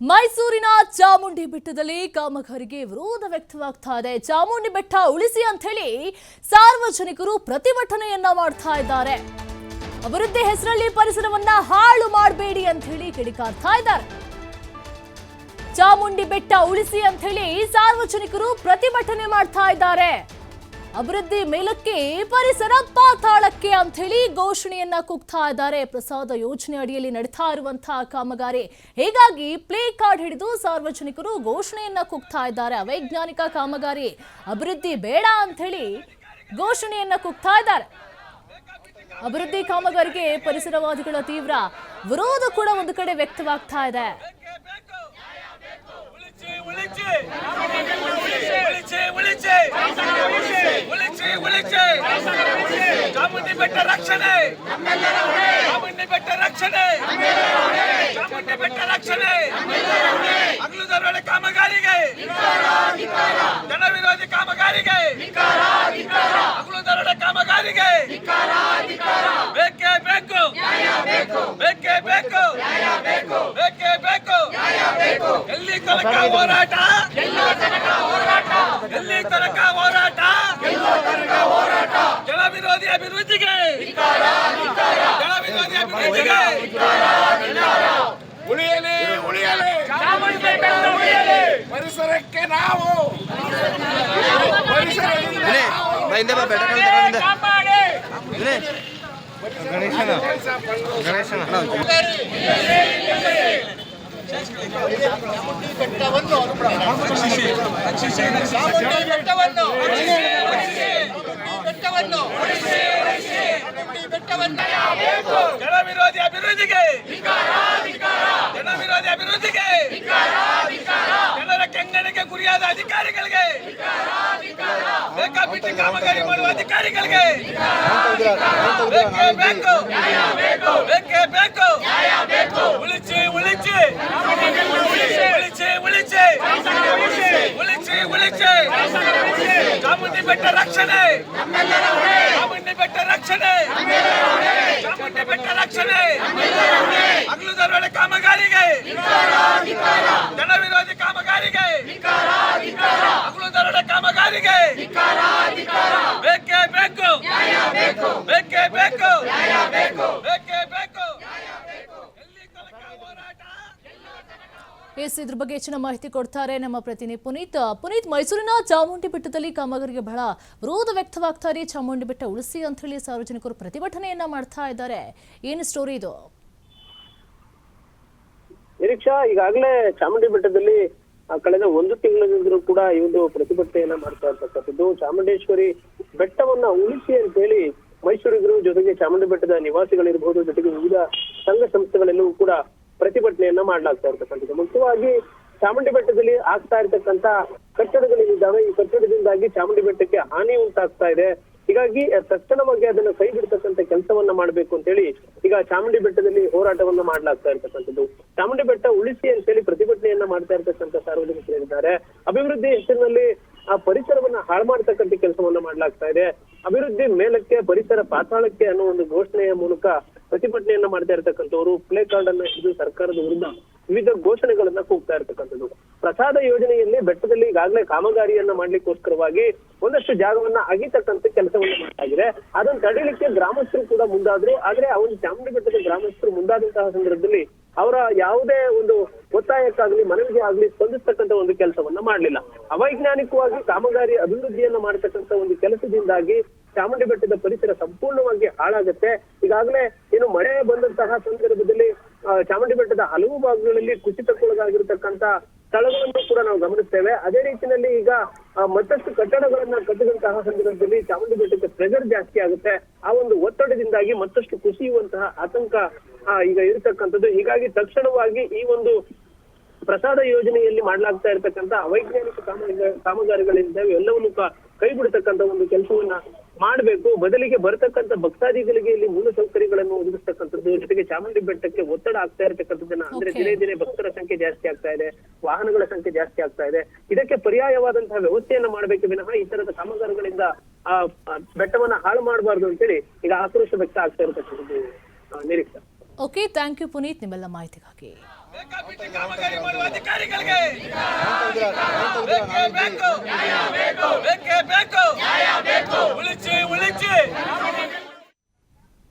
ಮೈಸೂರಿನ ಚಾಮುಂಡಿ ಬೆಟ್ಟದಲ್ಲಿ ಕಾಮಗಾರಿಗೆ ವಿರೋಧ ವ್ಯಕ್ತವಾಗ್ತಾ ಇದೆ. ಚಾಮುಂಡಿ ಬೆಟ್ಟ ಉಳಿಸಿ ಅಂತ ಹೇಳಿ ಸಾರ್ವಜನಿಕರು ಪ್ರತಿಭಟನೆಯನ್ನ ಮಾಡ್ತಾ ಇದ್ದಾರೆ. ಅಭಿವೃದ್ಧಿ ಹೆಸರಲ್ಲಿ ಪರಿಸರವನ್ನ ಹಾಳು ಮಾಡಬೇಡಿ ಅಂತ ಹೇಳಿ ಕಿಡಿಕಾರ್ತಾ ಇದ್ದಾರೆ. ಚಾಮುಂಡಿ ಬೆಟ್ಟ ಉಳಿಸಿ ಅಂತ ಹೇಳಿ ಸಾರ್ವಜನಿಕರು ಪ್ರತಿಭಟನೆ ಮಾಡ್ತಾ ಇದ್ದಾರೆ. ಅಭಿವೃದ್ಧಿ ಮೇಲಕ್ಕೆ ಪರಿಸರ ಪಾತಾಳಕ್ಕೆ ಅಂತ ಹೇಳಿ ಘೋಷಣೆಯನ್ನ ಕೂಗ್ತಾ ಇದ್ದಾರೆ. ಪ್ರಸಾದ ಯೋಜನೆ ಅಡಿಯಲ್ಲಿ ನಡೀತಾ ಇರುವಂತಹ ಕಾಮಗಾರಿ. ಹೀಗಾಗಿ ಪ್ಲೇ ಕಾರ್ಡ್ ಹಿಡಿದು ಸಾರ್ವಜನಿಕರು ಘೋಷಣೆಯನ್ನ ಕೂಗ್ತಾ ಇದ್ದಾರೆ. ಅವೈಜ್ಞಾನಿಕ ಕಾಮಗಾರಿ ಅಭಿವೃದ್ಧಿ ಬೇಡ ಅಂತ ಹೇಳಿ ಘೋಷಣೆಯನ್ನ ಕೂಗ್ತಾ ಇದ್ದಾರೆ. ಅಭಿವೃದ್ಧಿ ಕಾಮಗಾರಿಗೆ ಪರಿಸರವಾದಿಗಳ ತೀವ್ರ ವಿರೋಧ ಕೂಡ ಒಂದು ಕಡೆ ವ್ಯಕ್ತವಾಗ್ತಾ ಇದೆ. ಚಾಮುಂಡಿ ಬೆಟ್ಟ ರಕ್ಷಣೆ ಚಾಮುಂಡಿ ಬೆಟ್ಟ ರಕ್ಷಣೆ ಚಾಮುಂಡಿ ಬೆಟ್ಟ ರಕ್ಷಣೆ ಹಗಲು ದರೋಡೆ ಕಾಮಗಾರಿಗೆ ಜನ ವಿರೋಧಿ ಕಾಮಗಾರಿಗೆ ಹಗಲು ದರೋಡೆ ಕಾಮಗಾರಿಗೆ ಬೇಕೇ ಬೇಕು ಬೇಕೇ ಬೇಕು ಬೇಕೇ ಬೇಕು ಎಲ್ಲಿ ತನಕ ಹೋರಾಟ ಎಲ್ಲಿ ತನಕ ಹೋರಾಟ ಜನ ವಿರೋಧಿ ಅಭಿವೃದ್ಧಿಗೆ ಜನ ವಿರೋಧಿ ಅಭಿವೃದ್ಧಿಗೆ ಉಳಿಯಲಿ ಉಳಿಯಲಿ. ಪರಿಸರಕ್ಕೆ ನಾವು. ಪರಿಸರದಿಂದ ಗಣೇಶನ ಬೆಟ್ಟವನ್ನು ರಕ್ಷಿಸಿ ಬೆಟ್ಟ ಕಾಣ್ತಾ ಹಿಂದೆ ವಿನಯ್ ಗಣೇಶನ ಗಣೇಶನ ಜನ ವಿರೋಧಿ ಅಭಿವೃದ್ಧಿಗೆ ಜನ ವಿರೋಧಿ ಅಭಿವೃದ್ಧಿಗೆ ಜನರ ಕೆಂಗಣಿಗೆ ಗುರಿಯಾದ ಅಧಿಕಾರಿಗಳಿಗೆ ಬೇಕಾಬಿಟ್ಟಿ ಕಾಮಗಾರಿ ಮಾಡುವ ಅಧಿಕಾರಿಗಳಿಗೆ ಬೇಕೇ ಬೇಕು ಬೇಕೇ ಬೇಕು ಉಳಿಸಿ ಉಳಿಸಿ ಉಳಿಸಿ ಉಳಿಸಿ ಉಳಿಸಿ ಉಳಿಸಿ ಚಾಮುಂಡಿ ಬೆಟ್ಟ ರಕ್ಷಣೆ ಚಾಮುಂಡಿ ಬೆಟ್ಟ ರಕ್ಷಣೆ ಚಾಮುಂಡಿ ಬೆಟ್ಟ ರಕ್ಷಣೆ ಹಗಲು ದರೋಡೆ ಕಾಮಗಾರಿಗೆ. ಜನ ವಿರೋಧಿ ಕಾಮಗಾರಿಗೆ. ಹಗಲು ದರೋಡೆ ಕಾಮಗಾರಿಗೆ. ಬೇಕೇ ಬೇಕು. ಬೇಕೇ. ಬೇಕು ಬೇಕೇ. ಬೇಕು. ಎಲ್ಲಿ ತನಕ ಹೋರಾಟ? ಎಸ್ ಇದ್ರ ಬಗ್ಗೆ ಹೆಚ್ಚಿನ ಮಾಹಿತಿ ಕೊಡ್ತಾರೆ ನಮ್ಮ ಪ್ರತಿನಿಧಿ ಪುನೀತ್. ಪುನೀತ್ ಮೈಸೂರಿನ ಚಾಮುಂಡಿ ಬೆಟ್ಟದಲ್ಲಿ ಕಾಮಗಾರಿಗೆ ಬಹಳ ವಿರೋಧ ವ್ಯಕ್ತವಾಗ್ತಾರೆ ಚಾಮುಂಡಿ ಬೆಟ್ಟ ಉಳಿಸಿ ಅಂತ ಹೇಳಿ ಸಾರ್ವಜನಿಕರು ಪ್ರತಿಭಟನೆಯನ್ನ ಮಾಡ್ತಾ ಇದ್ದಾರೆ. ಏನು ಸ್ಟೋರಿ ಇದು? ನಿರೀಕ್ಷಾ, ಈಗಾಗಲೇ ಚಾಮುಂಡಿ ಬೆಟ್ಟದಲ್ಲಿ ಕಳೆದ ಒಂದು ತಿಂಗಳಿನಿಂದಲೂ ಕೂಡ ಈ ಒಂದು ಪ್ರತಿಭಟನೆಯನ್ನ ಮಾಡ್ತಾ ಇರ್ತಕ್ಕಂಥದ್ದು. ಚಾಮುಂಡೇಶ್ವರಿ ಬೆಟ್ಟವನ್ನ ಉಳಿಸಿ ಅಂತ ಹೇಳಿ ಮೈಸೂರಿಗರು ಜೊತೆಗೆ ಚಾಮುಂಡಿ ಬೆಟ್ಟದ ನಿವಾಸಿಗಳಿರ್ಬಹುದು ಜೊತೆಗೆ ವಿವಿಧ ಸಂಘ ಸಂಸ್ಥೆಗಳೆಲ್ಲವೂ ಕೂಡ ಪ್ರತಿಭಟನೆಯನ್ನ ಮಾಡ್ಲಾಗ್ತಾ ಇರ್ತಕ್ಕಂಥದ್ದು. ಮುಖ್ಯವಾಗಿ ಚಾಮುಂಡಿ ಬೆಟ್ಟದಲ್ಲಿ ಆಗ್ತಾ ಇರ್ತಕ್ಕಂತ ಕಟ್ಟಡಗಳೇನಿದ್ದಾವೆ ಈ ಕಟ್ಟಡದಿಂದಾಗಿ ಚಾಮುಂಡಿ ಬೆಟ್ಟಕ್ಕೆ ಹಾನಿ ಉಂಟಾಗ್ತಾ ಇದೆ. ಹೀಗಾಗಿ ತಕ್ಷಣವಾಗಿ ಅದನ್ನ ಕೈ ಬಿಡ್ತಕ್ಕಂತ ಕೆಲಸವನ್ನ ಮಾಡಬೇಕು ಅಂತ ಹೇಳಿ, ಈಗ ಚಾಮುಂಡಿ ಬೆಟ್ಟದಲ್ಲಿ ಹೋರಾಟವನ್ನ ಮಾಡ್ಲಾಗ್ತಾ ಇರ್ತಕ್ಕಂಥದ್ದು. ಚಾಮುಂಡಿ ಬೆಟ್ಟ ಉಳಿಸಿ ಅಂತ ಹೇಳಿ ಪ್ರತಿಭಟನೆಯನ್ನ ಮಾಡ್ತಾ ಇರ್ತಕ್ಕಂಥ ಸಾರ್ವಜನಿಕರು ಇದ್ದಾರೆ ಅಭಿವೃದ್ಧಿ ಹೆಸರಿನಲ್ಲಿ ಆ ಪರಿಸರವನ್ನ ಹಾಳು ಮಾಡ್ತಕ್ಕಂಥ ಕೆಲಸವನ್ನ ಮಾಡ್ಲಾಗ್ತಾ ಇದೆ. ಅಭಿವೃದ್ಧಿ ಮೇಲಕ್ಕೆ, ಪರಿಸರ ಪಾತಾಳಕ್ಕೆ ಅನ್ನೋ ಒಂದು ಘೋಷಣೆಯ ಮೂಲಕ ಪ್ರತಿಭಟನೆಯನ್ನ ಮಾಡ್ತಾ ಇರ್ತಕ್ಕಂಥವ್ರು. ಪ್ಲೇ ಕಾರ್ಡ್ ಅನ್ನ ಇದು ಸರ್ಕಾರದ ವಿರುದ್ಧ ವಿವಿಧ ಘೋಷಣೆಗಳನ್ನ ಕೂಗ್ತಾ ಇರ್ತಕ್ಕಂಥದ್ದು. ಪ್ರಸಾದ ಯೋಜನೆಯಲ್ಲಿ ಬೆಟ್ಟದಲ್ಲಿ ಈಗಾಗಲೇ ಕಾಮಗಾರಿಯನ್ನ ಮಾಡ್ಲಿಕ್ಕೋಸ್ಕರವಾಗಿ ಒಂದಷ್ಟು ಜಾಗವನ್ನ ಅಗಿತಕ್ಕಂತ ಕೆಲಸವನ್ನ ಮಾಡಲಾಗಿದೆ ಅದನ್ನ ತಡೀಲಿಕ್ಕೆ ಗ್ರಾಮಸ್ಥರು ಕೂಡ ಮುಂದಾದ್ರು. ಆದ್ರೆ ಆ ಒಂದು ಚಾಮುಂಡಿ ಬೆಟ್ಟದ ಗ್ರಾಮಸ್ಥರು ಮುಂದಾದಂತಹ ಸಂದರ್ಭದಲ್ಲಿ ಅವರ ಯಾವುದೇ ಒಂದು ಒತ್ತಾಯಕ್ಕಾಗ್ಲಿ, ಮನವಿಗೆ ಆಗ್ಲಿ ಸ್ಪಂದಿಸ್ತಕ್ಕಂತ ಒಂದು ಕೆಲಸವನ್ನ ಮಾಡ್ಲಿಲ್ಲ. ಅವೈಜ್ಞಾನಿಕವಾಗಿ ಕಾಮಗಾರಿ ಅಭಿವೃದ್ಧಿಯನ್ನ ಮಾಡತಕ್ಕಂತ ಒಂದು ಕೆಲಸದಿಂದಾಗಿ ಚಾಮುಂಡಿ ಬೆಟ್ಟದ ಪರಿಸರ ಸಂಪೂರ್ಣವಾಗಿ ಹಾಳಾಗುತ್ತೆ. ಈಗಾಗಲೇ ಏನು ಮಳೆ ಬಂದಂತಹ ಸಂದರ್ಭದಲ್ಲಿ ಚಾಮುಂಡಿ ಬೆಟ್ಟದ ಹಲವು ಭಾಗಗಳಲ್ಲಿ ಕುಸಿತಕ್ಕೊಳಗಾಗಿರ್ತಕ್ಕಂತ ಸ್ಥಳಗಳನ್ನು ಕೂಡ ನಾವು ಗಮನಿಸ್ತೇವೆ. ಅದೇ ರೀತಿಯಲ್ಲಿ ಈಗ ಮತ್ತಷ್ಟು ಕಟ್ಟಡಗಳನ್ನ ಕಟ್ಟಿದಂತಹ ಸಂದರ್ಭದಲ್ಲಿ ಚಾಮುಂಡಿ ಬೆಟ್ಟಕ್ಕೆ ಪ್ರೆಷರ್ ಜಾಸ್ತಿ ಆಗುತ್ತೆ. ಆ ಒಂದು ಒತ್ತಡದಿಂದಾಗಿ ಮತ್ತಷ್ಟು ಕುಸಿಯುವಂತಹ ಆತಂಕ ಈಗ ಇರತಕ್ಕಂಥದ್ದು. ಹೀಗಾಗಿ ತಕ್ಷಣವಾಗಿ ಈ ಒಂದು ಪ್ರಸಾದ ಯೋಜನೆಯಲ್ಲಿ ಮಾಡಲಾಗ್ತಾ ಇರತಕ್ಕಂತ ಅವೈಜ್ಞಾನಿಕ ಕಾಮಗಾರಿ ಕಾಮಗಾರಿಗಳಿಂದ ಎಲ್ಲವನ್ನು ಕೈ ಬಿಡತಕ್ಕಂತ ಒಂದು ಕೆಲಸವನ್ನ ಮಾಡಬೇಕು ಬದಲಿಗೆ ಬರತಕ್ಕಂತ ಭಕ್ತಾದಿಗಳಿಗೆ ಇಲ್ಲಿ ಮೂಲ ಸೌಕರ್ಯಗಳನ್ನು ಒದಗಿಸ್ತಕ್ಕಂಥದ್ದು ಜೊತೆಗೆ ಚಾಮುಂಡಿ ಬೆಟ್ಟಕ್ಕೆ ಒತ್ತಡ ಆಗ್ತಾ ಇರತಕ್ಕಂಥದ್ದನ್ನ ಅಂದ್ರೆ. ದಿನೇ ದಿನೇ ಭಕ್ತರ ಸಂಖ್ಯೆ ಜಾಸ್ತಿ ಆಗ್ತಾ ಇದೆ ವಾಹನಗಳ ಸಂಖ್ಯೆ ಜಾಸ್ತಿ ಆಗ್ತಾ ಇದೆ. ಇದಕ್ಕೆ ಪರ್ಯಾಯವಾದಂತಹ ವ್ಯವಸ್ಥೆಯನ್ನ ಮಾಡಬೇಕು ವಿನಃ ಈ ತರದ ಕಾಮಗಾರಿಗಳಿಂದ ಆ ಬೆಟ್ಟವನ್ನ ಹಾಳು ಮಾಡಬಾರ್ದು ಅಂತೇಳಿ ಈಗ ಆಕ್ರೋಶ ವ್ಯಕ್ತ ಆಗ್ತಾ ಇರತಕ್ಕಂಥದ್ದು ನಿರೀಕ್ಷೆ. ಓಕೆ ಥ್ಯಾಂಕ್ ಯು ಪುನೀತ್ ನಿಮ್ಮೆಲ್ಲ ಮಾಹಿತಿಗಾಗಿ. ಅಧಿಕಾರಿಗಳಿಗೆ ಬೇಕು ಬೇಕು. ಬೇಕು. ಉಳಿಸಿ ಉಳಿಸಿ